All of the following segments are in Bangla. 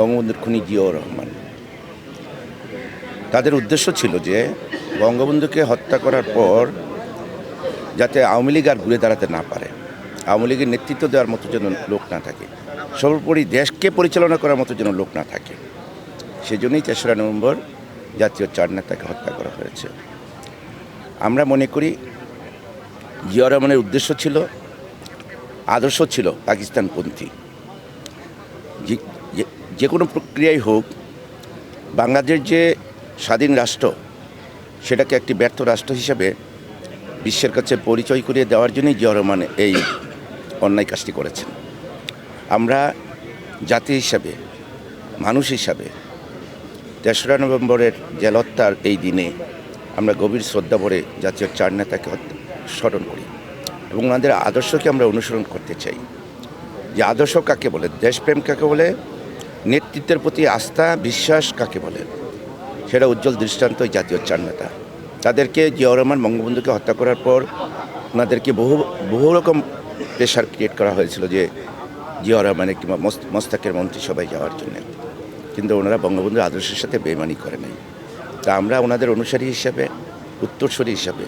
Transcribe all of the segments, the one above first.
বঙ্গবন্ধুর খুনি জিয়াউর রহমান। তাদের উদ্দেশ্য ছিল যে বঙ্গবন্ধুকে হত্যা করার পর যাতে আওয়ামী লীগ আর ঘুরে দাঁড়াতে না পারে। আওয়ামী লীগের নেতৃত্ব দেওয়ার মতো যেন লোক না থাকে। সর্বোপরি দেশকে পরিচালনা করার মতো যেন লোক না থাকে। সেজন্যই তেসরা নভেম্বর জাতীয় চার নেতাকে হত্যা করা হয়েছে। আমরা মনে করি জিয়া রহমানের উদ্দেশ্য ছিল, আদর্শ ছিল পাকিস্তানপন্থী। যে- কোনো প্রক্রিয়াই হোক বাংলাদেশ যে স্বাধীন রাষ্ট্র, সেটাকে একটি ব্যর্থ রাষ্ট্র হিসাবে বিশ্বের কাছে পরিচয় করিয়ে দেওয়ার জন্যই জিয়া রহমান এই অন্যায় কাজটি করেছেন। আমরা জাতি হিসাবে, মানুষ হিসাবে তেসরা নভেম্বরের জেলহত্যার এই দিনে আমরা গভীর শ্রদ্ধা ভরে জাতীয় চার নেতাকে স্মরণ করি এবং ওনাদের আদর্শকে আমরা অনুসরণ করতে চাই। যে আদর্শ কাকে বলে, দেশপ্রেম কাকে বলে নেতৃত্বের প্রতি আস্থা, বিশ্বাস কাকে বলে? সেটা উজ্জ্বল দৃষ্টান্ত জাতীয় চার নেতা। তাদেরকে জিয়াউর রহমান বঙ্গবন্ধুকে হত্যা করার পর ওনাদেরকে বহু বহু রকম প্রেশার ক্রিয়েট করা হয়েছিল যে জিয়াউর রহমানের কিংবা মস্ত- মস্তাকের মন্ত্রিসভায় যাওয়ার জন্য। কিন্তু ওনারা বঙ্গবন্ধুর আদর্শের সাথে বেমানি করে নাই। তা আমরা ওনাদের অনুসারী হিসাবে, উত্তরসূরি হিসাবে,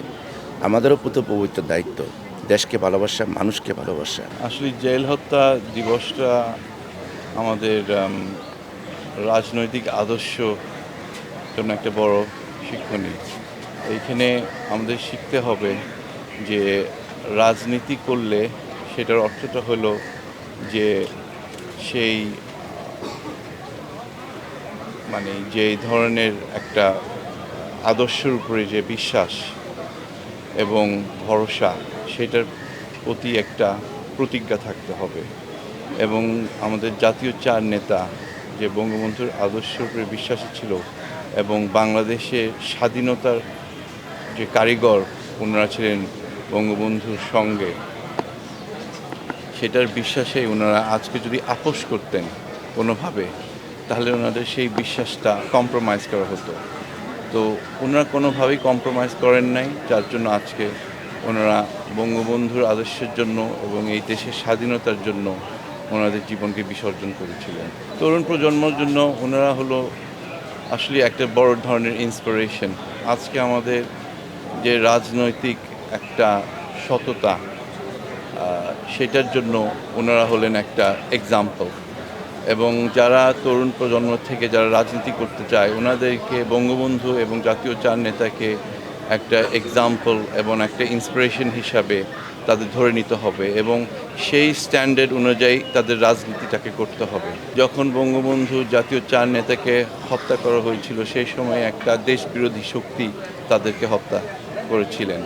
আমাদেরও পুত পবিত্র দায়িত্ব। দেশকে ভালোবাসা, মানুষকে ভালোবাসা। আসলে জেল হত্যা দিবসটা আমাদের রাজনৈতিক আদর্শ জন্য একটা বড় শিক্ষণীয় এইখানে আমাদের শিখতে হবে যে রাজনীতি করলে সেটার অর্থটা হলো যে সেই মানে যে ধরনের একটা আদর্শের উপরে যে বিশ্বাস এবং ভরসা, সেটার প্রতি একটা প্রতিজ্ঞা থাকতে হবে। এবং আমাদের জাতীয় চার নেতা যে বঙ্গবন্ধুর আদর্শের উপরে বিশ্বাসী ছিল এবং বাংলাদেশে স্বাধীনতার যে কারিগর ওনারা ছিলেন বঙ্গবন্ধুর সঙ্গে, সেটার বিশ্বাসে ওনারা আজকে যদি আপোষ করতেন কোনোভাবে, তাহলে ওনাদের সেই বিশ্বাসটা কম্প্রোমাইজ করা হতো। তো ওনারা কোনোভাবেই কম্প্রোমাইজ করেন নাই, যার জন্য আজকে ওনারা বঙ্গবন্ধুর আদর্শের জন্য এবং এই দেশের স্বাধীনতার জন্য ওনাদের জীবনকে বিসর্জন করেছিলেন। তরুণ প্রজন্মর জন্য ওনারা হলো আসলে একটা বড় ধরনের ইন্সপিরেশন আজকে আমাদের যে রাজনৈতিক একটা সততা সেটার জন্য ওনারা হলেন একটা এক্সাম্পল এবং যারা তরুণ প্রজন্ম থেকে যারা রাজনীতি করতে চায়, ওনাদেরকে বঙ্গবন্ধু এবং জাতীয় চার নেতাকে একটা এক্সাম্পল এবং একটা ইন্সপিরেশন হিসাবে তাদের ধরে নিতে হবে এবং সেই স্ট্যান্ডার্ড অনুযায়ী তাদের রাজনীতিটাকে করতে হবে। যখন বঙ্গবন্ধু জাতীয় চার নেতাকে হত্যা করা হয়েছিল, সেই সময় একটা দেশবিরোধী শক্তি তাদেরকে হত্যা করেছিলেন।